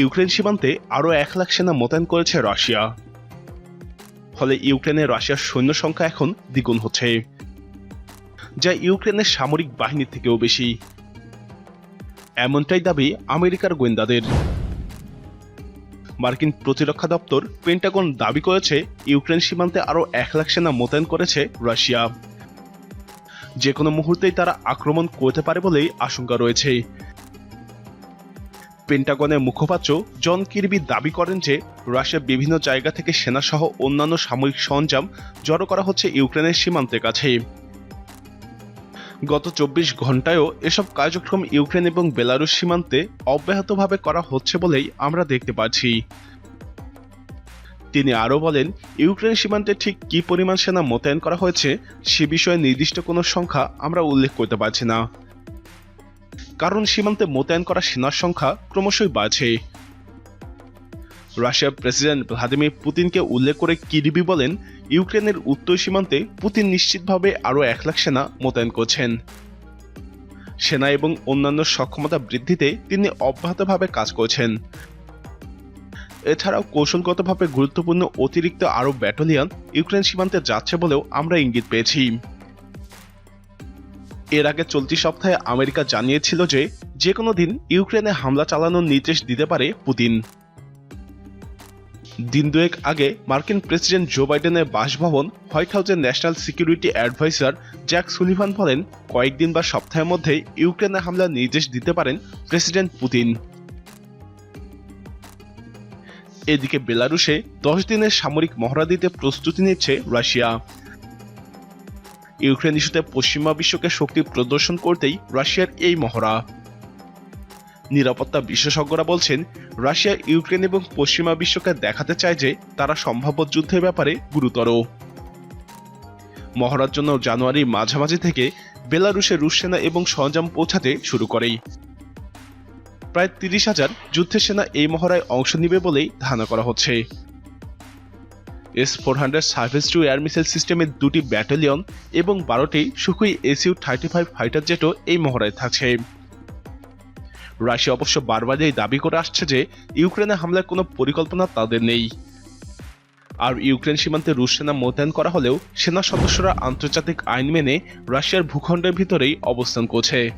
Ukraine সীমান্তে আরও এক লাখ সেনা মোতায়েন করেছে রাশিয়া। ফলে ইউক্রেনে রাশিয়ার সৈন্য সংখ্যা এখন দ্বিগুণ হচ্ছে, যা ইউক্রেনের সামরিক বাহিনীর থেকেও বেশি। এমনটাই দাবি আমেরিকার গোয়েন্দাদের। মার্কিন প্রতিরক্ষা দপ্তর পেন্টাগন দাবি করেছে ইউক্রেন সীমান্তে আরও এক লাখ সেনা মোতায়েন করেছে রাশিয়া। যে কোনো মুহূর্তেই তারা আক্রমণ করতে পারে বলেই আশঙ্কা রয়েছে। পেন্টাগনের মুখপাত্র জন কিরবি দাবি করেন যে রাশিয়া বিভিন্ন জায়গা থেকে সেনাসহ অন্যান্য সামরিক সরঞ্জাম জড়ো করা হচ্ছে ইউক্রেনের সীমান্তের কাছে। গত চব্বিশ ঘন্টায়ও এসব কার্যক্রম ইউক্রেন এবং বেলারুশ সীমান্তে অব্যাহতভাবে করা হচ্ছে বলেই আমরা দেখতে পাচ্ছি। তিনি আরও বলেন, ইউক্রেন সীমান্তে ঠিক কী পরিমাণ সেনা মোতায়েন করা হয়েছে সে বিষয়ে নির্দিষ্ট কোনো সংখ্যা আমরা উল্লেখ করতে পারছি না। কারণ সীমান্তে মোতায়েন করা সেনার সংখ্যা ক্রমশই বাড়ছে। রাশিয়ার প্রেসিডেন্ট ভ্লাদিমির পুতিনকে উল্লেখ করে কিরিবি বলেন, ইউক্রেনের উত্তর সীমান্তে পুতিন নিশ্চিতভাবে আরও এক লাখ সেনা মোতায়েন করছেন। সেনা এবং অন্যান্য সক্ষমতা বৃদ্ধিতে তিনি অব্যাহতভাবে কাজ করছেন। এছাড়াও কৌশলগতভাবে গুরুত্বপূর্ণ অতিরিক্ত আরও ব্যাটালিয়ন ইউক্রেন সীমান্তে যাচ্ছে বলেও আমরা ইঙ্গিত পেয়েছি। এর আগে চলতি সপ্তাহে আমেরিকা জানিয়েছিল যে যে কোনো দিন ইউক্রেনে হামলা চালানোর নির্দেশ দিতে পারে পুতিন। দিন দুয়েক আগে মার্কিন প্রেসিডেন্ট জো বাইডেনের বাসভবন হোয়াইট হাউসের national security adviser Jack Sullivan বলেন, কয়েকদিন বা সপ্তাহের মধ্যে ইউক্রেনে হামলার নির্দেশ দিতে পারেন প্রেসিডেন্ট পুতিন। এদিকে বেলারুশে দশ দিনের সামরিক মহড়া দিতে প্রস্তুতি নিচ্ছে রাশিয়া। ইউক্রেন ইস্যুতে পশ্চিমা বিশ্বকে শক্তি প্রদর্শন করতেই রাশিয়ার এই মহড়া। নিরাপত্তা বিশেষজ্ঞরা বলছেন, রাশিয়া ইউক্রেন এবং পশ্চিমা বিশ্বকে দেখাতে চায় যে তারা সম্ভাব্য যুদ্ধের ব্যাপারে গুরুতর। মহড়ার জন্য জানুয়ারির মাঝামাঝি থেকে বেলারুশে রুশ সেনা এবং সরঞ্জাম পৌঁছাতে শুরু করেই। প্রায় তিরিশ হাজার যুদ্ধের সেনা এই মহড়ায় অংশ নিবে বলেই ধারণা করা হচ্ছে। S four hundred service to air missile সিস্টেমের দুটি ব্যাটালিয়ন এবং বারোটি Sukhoi SU thirty five fighter জেটও এই মহড়ায় থাকছে। রাশিয়া অবশ্য বারবারই দাবি করে আসছে যে ইউক্রেনে হামলার কোনো পরিকল্পনা তাদের নেই। আর ইউক্রেন সীমান্তে রুশ সেনা মোতায়েন করা হলেও সেনা সদস্যরা আন্তর্জাতিক আইন মেনে রাশিয়ার ভূখণ্ডের ভিতরেই অবস্থান করছে।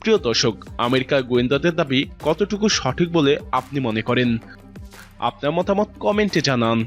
প্রিয় দর্শক আমেরিকার গোয়েন্দাদের দাবি কতটুকু সঠিক বলে আপনি মনে করেন? আপনার মতামত কমেন্টে জানান।